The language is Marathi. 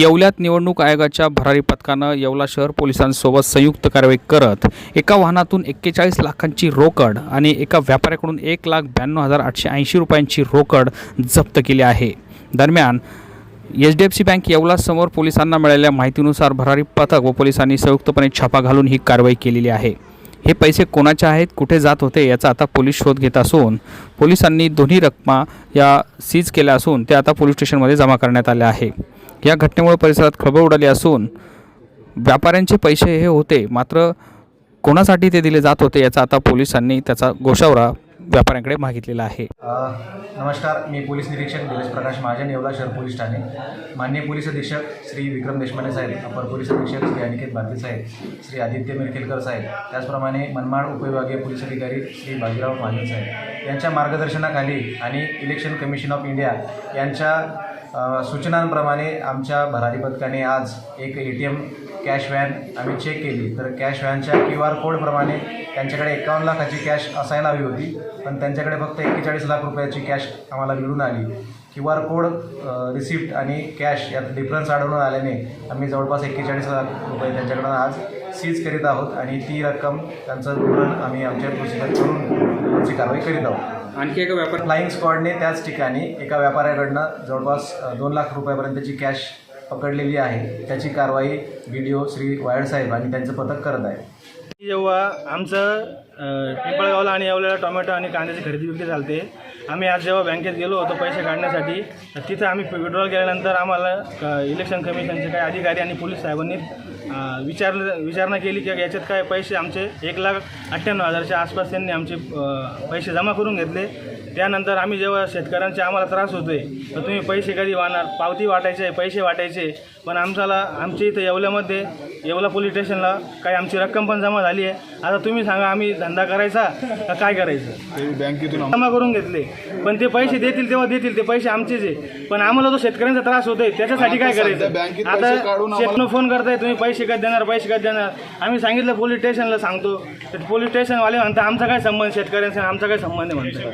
येवल्यात निवडणूक आयोगाच्या भरारी पथकानं येवला शहर पोलिसांसोबत संयुक्त कारवाई करत एका वाहनातून एक्केचाळीस लाखांची रोकड आणि एका व्यापाऱ्याकडून एक लाख ब्याण्णव हजार आठशे ऐंशी रुपयांची रोकड जप्त केली आहे. दरम्यान H D F C bank येवलासमोर पोलिसांना मिळालेल्या माहितीनुसार भरारी पथक व पोलिसांनी संयुक्तपणे छापा घालून ही कारवाई केलेली आहे. हे पैसे कोणाचे आहेत कुठे जात होते याचा आता पोलीस शोध घेत असून पोलिसांनी दोन्ही रकमा या सीज केल्या असून ते आता पोलीस स्टेशनमध्ये जमा करण्यात आल्या आहे. या घटनेमुळे परिसरात खळबळ उडाली असून व्यापाऱ्यांचे पैसे हे होते मात्र कोणासाठी ते दिले जात होते याचा आता पोलिसांनी त्याचा गोशावरा व्यापाऱ्यांकडे मागितलेला आहे. नमस्कार मी पोलीस निरीक्षक निलेश प्रकाश महाजन येवला शहर पोलीस ठाणे. माननीय पोलीस अधीक्षक श्री विक्रम देशपांडे साहेब अपर पोलीस अधीक्षक श्री अनिकेत भारती साहेब श्री आदित्य मिरखेलकर साहेब त्याचप्रमाणे मनमाड उपविभागीय पोलीस अधिकारी श्री बाजीराव महाजन साहेब. यांच्या मार्गदर्शनाखाली आणि इलेक्शन कमिशन ऑफ इंडिया यांच्या सूचनांप्रमाणे आमच्या भरारी पथकाने आज एक A T M cash van आम्ही चेक केली. तर कॅश व्हॅनच्या क्यू आर कोडप्रमाणे त्यांच्याकडे एकावन्न लाखाची कॅश असायला हवी होती पण त्यांच्याकडे फक्त एक्केचाळीस लाख रुपयाची कॅश आम्हाला मिळून आली. क्यू आर कोड रिसिप्ट आणि कॅश यात डिफरन्स आढळून आल्याने आम्ही जवळपास एक्केचाळीस लाख रुपये त्यांच्याकडून आज सीज करीत आहोत आणि ती रक्कम त्यांचं विवरण आम्ही आमच्या प्रोसिजर करून पुढची कारवाई करीत आहोत. आणखी एका व्यापार फ्लाईंग स्क्वॉडने त्याच ठिकाणी एका व्यापाऱ्याकडनं जवळपास दोन लाख रुपयापर्यंतची कॅश पकडलेली आहे. त्याची कारवाई B D O Shri Wayad साहेब आणि त्यांचं पथक करत आहे. जेव्हा आमचं पिंपळगावला आणि येवल्याला टोमॅटो आणि कांद्याची खरेदी विक्री चालते आम्ही आज जेव्हा बँकेत गेलो होतो पैसे काढण्यासाठी तिथं आम्ही विड्रॉल केल्यानंतर आम्हाला इलेक्शन कमिशनचे काही अधिकारी आणि पोलीस साहेबांनी विचार विचारलं विचारणा केली की याच्यात काय पैसे आमचे एक लाख अठ्ठ्याण्णव हजारच्या आसपास त्यांनी आमचे पैसे जमा करून घेतले. त्यानंतर आम्ही जेव्हा शेतकऱ्यांचे आम्हाला त्रास होतोय तर तुम्ही पैसे कधी वाहणार? पावती वाटायचे पैसे वाटायचे. पण आमच्याला आमच्या इथं येवल्यामध्ये येवला पोलीस स्टेशनला काही आमची रक्कम पण जमा झाली आहे. आता तुम्ही सांगा आम्ही धंदा करायचा का काय करायचं? बँकेतून जमा करून घेतले. पण ते पैसे देतील तेव्हा देतील ते पैसे आमचेच आहे. पण आम्हाला जो शेतकऱ्यांचा त्रास होतोय त्याच्यासाठी काय करायचं? बँकेत आता शेतनं फोन करताय तुम्ही पैसे कधी देणार पैसे कधी देणार? आम्ही सांगितलं पोलीस स्टेशनला सांगतो. तर पोलीस स्टेशनवाले म्हणतात आमचा काय संबंध शेतकऱ्यांचा आणि आमचा काय संबंध आहे? म्हणतात.